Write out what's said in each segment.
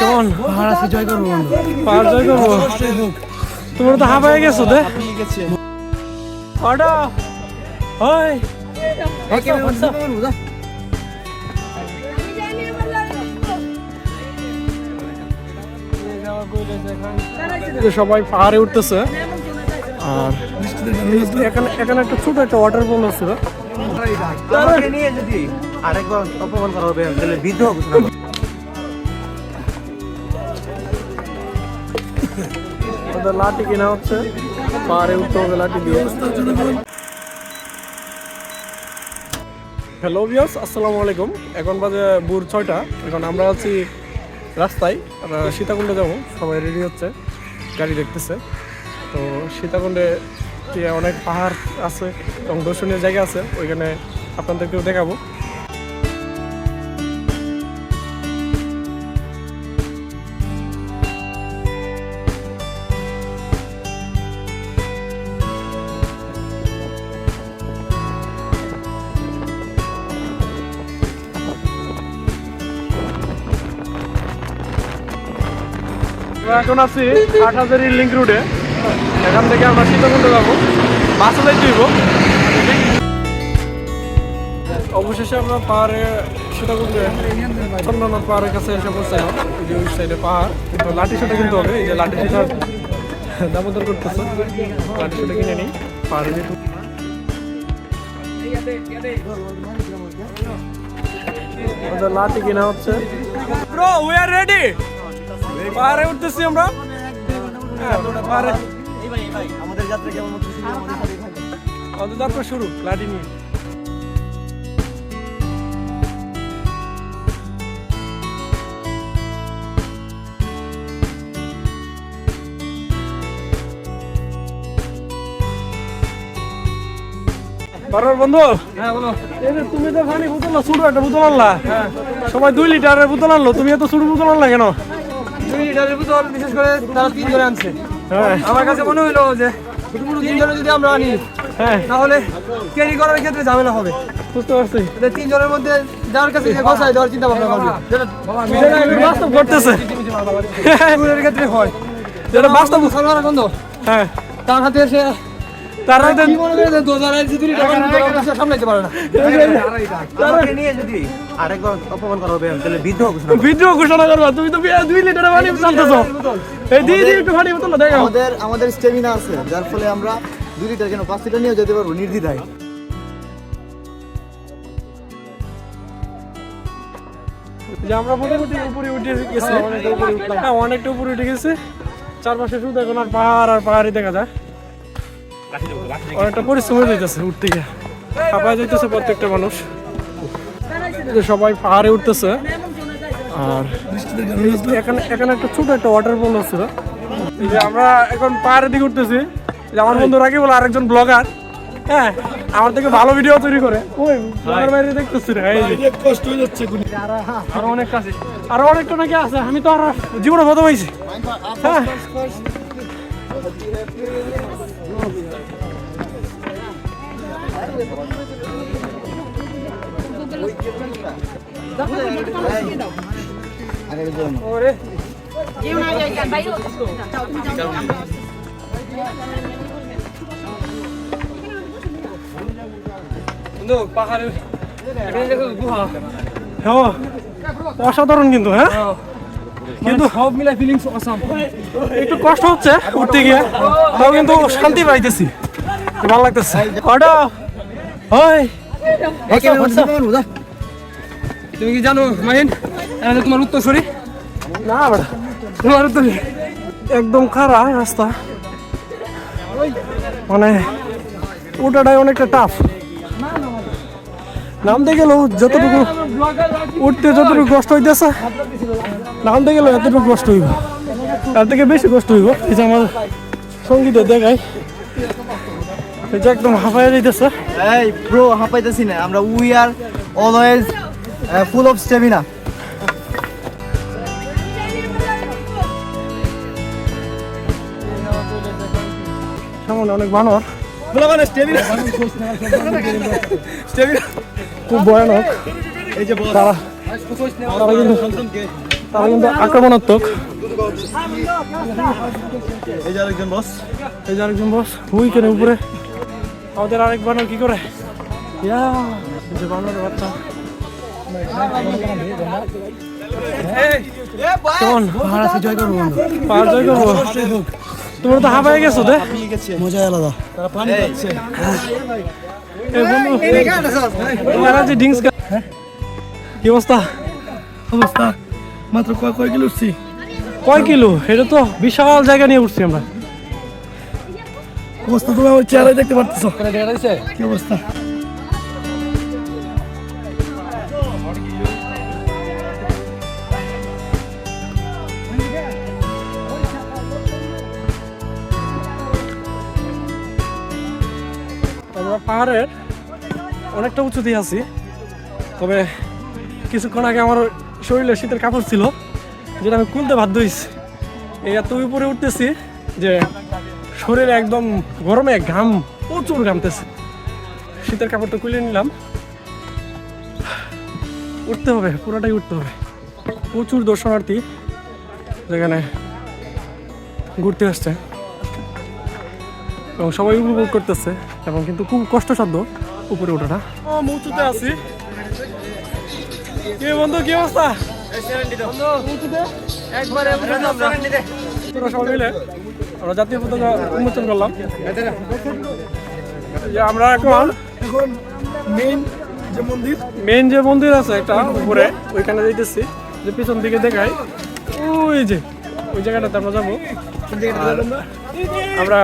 কেমন? পাহাড় জয় করব বন্ধু। পাহাড় জয় করব তোমরা তো গেছো দে। অটো ওই। সবাই পাহাড়ে উঠতেছে। আর এখানে এখানে একটা ছোট একটা ওয়াটার ফল আছে আরেকবার অপমান করা হবে বিদ্রোহ ওদের লাঠি কেনা হচ্ছে, পাহাড়ে উঠতে হবে লাঠি দিয়ে। হ্যালো ভিউয়ার্স আসসালামু আলাইকুম। এখন বাজে ভোর ছয়টা। এখন আমরা আছি রাস্তায় সীতাকুণ্ডে যাব। সবাই রেডি হচ্ছে, গাড়ি দেখতেছে। তো সীতাকুণ্ডে অনেক পাহাড় আছে এবং দর্শনীয় জায়গা আছে, ওইখানে আপনাদেরকেও দেখাবো। এখন আছি আট হাজারি লিঙ্ক রুটে এখান থেকে আমরা সীতাকুণ্ড যাব। বাসে যাই দিব অবশেষে আমরা পাহাড়ে, সীতাকুণ্ডে, চন্দ্রনাথ পাহাড়ের কাছে এসে পৌঁছালাম। যে ওই সাইডে পাহাড়। কিন্তু লাঠি শুটে কিনতে হবে। এই যে লাঠি শুটার দামোদর করতেছে। লাঠি শুটে কিনে নিই। পাহাড়ে যেহেতু লাঠি কেনা হচ্ছে। ব্রো উই আর রেডি পাহাড়ে উঠতেছি আমরা। হ্যাঁ, পাহাড়ে আমাদের যাত্রা কেমন আমাদের শুরু লাঠি নিয়ে। বারবার বন্ধু? হ্যাঁ বলো। তুমি তো পানি বোতল না, ছোট একটা বোতল আনলা? সবাই দুই লিটারের বোতল আনলো তুমি এত ছোট বোতল আনলা কেন? দুই লিটারের বিশেষ করে তারা তিন জনে আনছে। হ্যাঁ। আমার কাছে মনে হইল যে তিন জনে যদি আমরা আনি হ্যাঁ। তাহলে ক্যারি করার ক্ষেত্রে ঝামেলা হবে। বুঝতে পারছি। তাহলে তিন জনের মধ্যে যার কাছে যে বসায় দেওয়ার চিন্তা ভাবনা করবে। বাস্তব করতেছে ক্ষেত্রে হয়। যেটা বাস্তব মুসলমান এখন তো হ্যাঁ। তার হাতে এসে তার কি মনে করে যে দু হাজার আড়াইশো দুই টাকা সামলাইতে পারে না। আমাকে নিয়ে যদি আরেকবার অপমান করা হবে তাহলে বিদ্রোহ ঘোষণা বিদ্রোহ ঘোষণা করবা তুমি তো বি- দুই পানি চালতেছো এই দিয়ে দিয়ে একটু পানি বোতল। দেখাও। আমাদের আমাদের স্টেমিনা আছে যার ফলে আমরা দুই লিটার কেন পাঁচ লিটার নিয়েও যেতে পারব নির্দ্বিধায়। যে আমরা মোটামুটি উপরে উঠে গেছি। হ্যাঁ অনেকটা উপরে উঠে গেছে। চারপাশে শুধু এখন আর পাহাড় আর পাহাড়ই দেখা যায়। অনেকটা পরিশ্রম হয়ে যাইতেছে উঠতে গিয়ে। হাঁপায় যাইতেছে প্রত্যেকটা মানুষ। সবাই পাহাড়ে উঠতেছে। আর এখানে এখানে একটা ছোট একটা ওয়াটার ফল আছে এই যে আমরা এখন পাহাড়ের দিকে উঠতেছি। যে আমার বন্ধু রাখি বলে আরেকজন ব্লগার হ্যাঁ আমার থেকে ভালো ভিডিও তৈরি করে। ওই ব্লগার বাইরে দেখতেছি এই কষ্ট হয়ে যাচ্ছে আরও অনেক কাছে আরও অনেকটা নাকি আছে। আমি তো আর জীবনে প্রথম পাইছি। হ্যাঁ। ওরে বন্ধু পাহাড়ে এখানে দেখো গুহা হ্যাঁ অসাধারণ কিন্তু হ্যাঁ। কিন্তু সব মিলাই ফিলিংস অসাম একটু কষ্ট হচ্ছে উঠতে গিয়ে তাও কিন্তু শান্তি পাইতেছি। ভালো লাগতেছে। ওই। তুমি কি জানো মাহিন? এটা তোমার উত্তরসূরি? না বেটা তোমার উত্তরী একদম খারাপ রাস্তা। মানে ওটাটাই অনেকটা টাফ নামতে গেলেও যতটুকু উঠতে যতটুকু কষ্ট হইতেছে। নামতে গেলেও এতটুকু কষ্ট হইব। তার থেকে বেশি কষ্ট হইব। এই যে আমার সঙ্গীতে দেখাই এই যে একদম হাঁপাইয়া যাইতেছে। এই ব্রো হাঁপাইতেছি না। আমরা we are always full of stamina সামনে অনেক বানর। খুব ভয়ানক। এই যে তারা তারা কিন্তু তারা কিন্তু আক্রমণাত্মক। এই যে আরেকজন বস। এই যে আরেকজন বস। হুই কেন উপরে। আমাদের আরেক বানর কি করে? ইয়া যে বানরের বাচ্চা। কেমন? পাহাড় আছে জয় করব পাহাড় জয় করব। তোমরা তো হাঁপাই গেছো দে। মজা আলাদা। তারা পানি খাচ্ছে। এই বন্ধু এরা যে ড্রিঙ্কস কি অবস্থা? অবস্থা। মাত্র কয় কয় কিলো উঠছি? কয় কিলো? এটা তো বিশাল জায়গা নিয়ে উঠছি আমরা। অবস্থা তুমি আমার চেহারায় দেখতে পারতেছো। কি অবস্থা? পাহাড়ের অনেকটা উঁচুতেই আছি। তবে কিছুক্ষণ আগে আমার শরীরে শীতের কাপড় ছিল, যেটা আমি খুলতে বাধ্য হয়েছি। এই এত উপরে উঠতেছি যে শরীরে একদম গরমে ঘাম প্রচুর ঘামতেছে। শীতের কাপড়টা খুলে নিলাম। উঠতে হবে, পুরোটাই উঠতে হবে। প্রচুর দর্শনার্থী যেখানে ঘুরতে আসছে। এবং সবাই উপভোগ করতেছে। এবং কিন্তু খুব কষ্টসাধ্য উপরে ওঠাটা। উঁচুতে আছি। কি বন্ধু, কি অবস্থা? সবাই মিলে আমরা জাতীয় উন্মোচন করলাম। আমরা এখন মেইন যে মন্দির আছে একটা উপরে, ওইখানে যাইতেছি। যে পিছন দিকে দেখাই। ওই যে ওই জায়গাটাতে আমরা যাব। আমরা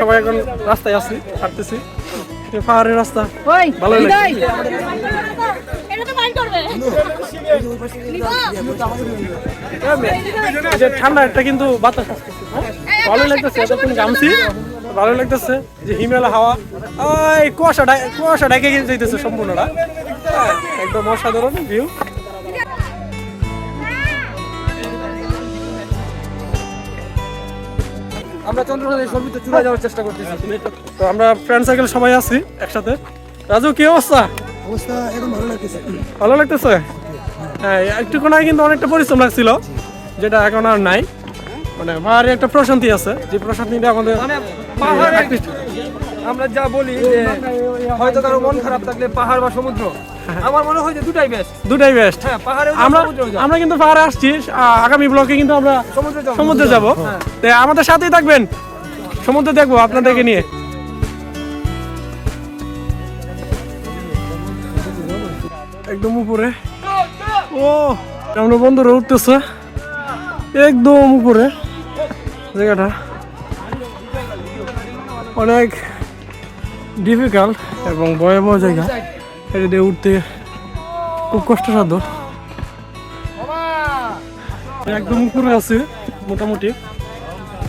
সবাই এখন রাস্তায় আছি হাঁটতেছি। পাহাড়ের রাস্তা এই যে ঠান্ডা একটা কিন্তু বাতাস আসতেছে হ্যাঁ? ভালোই লাগতেছে এতক্ষণ গামছি ভালোই লাগতেছে যে হিমেল হাওয়া। ওই কুয়াশা কুয়াশা ডাইকে গিয়ে যাইতেছে সম্পূর্ণটা। একদম অসাধারণ ভিউ আমরা চন্দ্রনাথের চূড়ায় যাওয়ার চেষ্টা করতেছি। তো আমরা ফ্রেন্ড সার্কেল সবাই আছি একসাথে। রাজু কি অবস্থা? অবস্থা এখন ভালো লাগতেছে। ভালো লাগতেছে? হ্যাঁ একটুক্ষণ আগে কিন্তু অনেকটা পরিশ্রম লাগছিল যেটা এখন আর নাই। মানে ভারী একটা প্রশান্তি আছে যে প্রশান্তিটা আমাদের মানে আমরা যা বলি হয়তো কারও মন খারাপ থাকলে পাহাড় বা সমুদ্র। আমার মনে হয় যে দুটাই বেস্ট দুটাই বেস্ট হ্যাঁ পাহাড়ে আমরা আমরা কিন্তু পাহাড়ে আসছি। আগামী ব্লকে কিন্তু আমরা সমুদ্রে যাব। তো আমাদের সাথেই থাকবেন। সমুদ্র দেখব আপনাদেরকে নিয়ে। একদম উপরে। ও আমরা বন্ধুরা উঠতেছে। একদম উপরে। জায়গাটা অনেক ডিফিকাল্ট এবং ভয়াবহ জায়গা। এটা দিয়ে উঠতে খুব কষ্টসাধ্য। একদম উপরে আছে, মোটামুটি।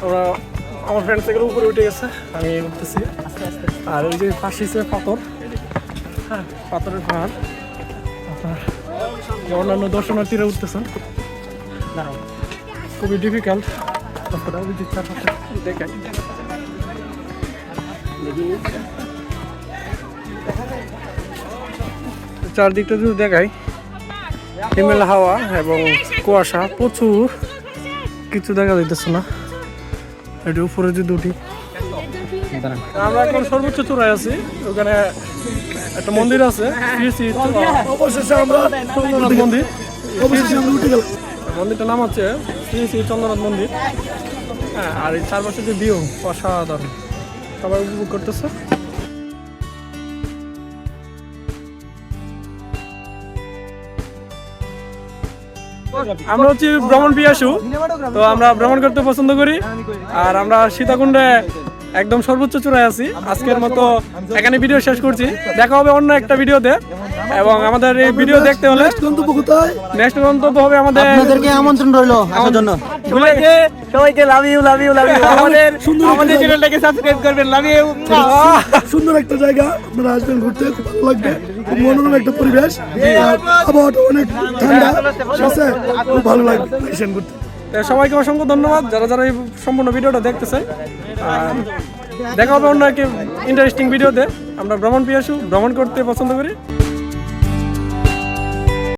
ওরা আমার ফ্রেন্ড থেকে উপরে উঠে গেছে, আমি উঠতেছি। আর ওই যে পাশে আছে পাথর। হ্যাঁ পাথরের আপনার অন্যান্য দর্শনার্থীরা উঠতেছেন খুবই ডিফিকাল্ট তারপরে চারদিকটা যদি দেখাই হিমেল হাওয়া এবং কুয়াশা প্রচুর। কিছু দেখা যাইতেছে না। এটা উপরে যদি উঠি আমরা এখন সর্বোচ্চ চূড়ায় আছি। ওখানে একটা মন্দির আছে। শ্রী শ্রী অবশেষে আমরা চন্দ্রনাথ মন্দির। অবশেষে আমরা উঠে গেলাম। মন্দিরটার নাম হচ্ছে শ্রী শ্রী চন্দ্রনাথ মন্দির। হ্যাঁ আর এই চারপাশে যে ভিউ অসাধারণ। সবাই উপভোগ করতেছে। আমরা হচ্ছে ভ্রমণ পিয়াসু তো আমরা ভ্রমণ করতে পছন্দ করি। আর আমরা সীতাকুণ্ডে একদম সর্বোচ্চ চূড়ায় আছি। আজকের মতো এখানে ভিডিও শেষ করছি। দেখা হবে অন্য একটা ভিডিওতে এবং আমাদের এই ভিডিও দেখতে হলে গন্তব্য কোথায়? নেক্সট গন্তব্য হবে আমাদের আপনাদেরকে আমন্ত্রণ রইল আসার জন্য। সবাইকে সবাইকে love you love you love you আমাদের আমাদের চ্যানেলটাকে সাবস্ক্রাইব করবেন লাভ ইউ সুন্দর একটা জায়গা। আপনারা আসবেন ঘুরতে খুব ভালো লাগবে। খুব মনোরম একটা পরিবেশ। আবহাওয়াটা অনেক ঠান্ডা। ঠিক আছে? খুব ভালো লাগবে। এসেন ঘুরতে। সবাইকে অসংখ্য ধন্যবাদ যারা যারা এই সম্পূর্ণ ভিডিওটা দেখতেছে। দেখা হবে অন্য একটি ইন্টারেস্টিং ভিডিওতে আমরা ভ্রমণ পেয়ে পিয়াসু ভ্রমণ করতে পছন্দ করি।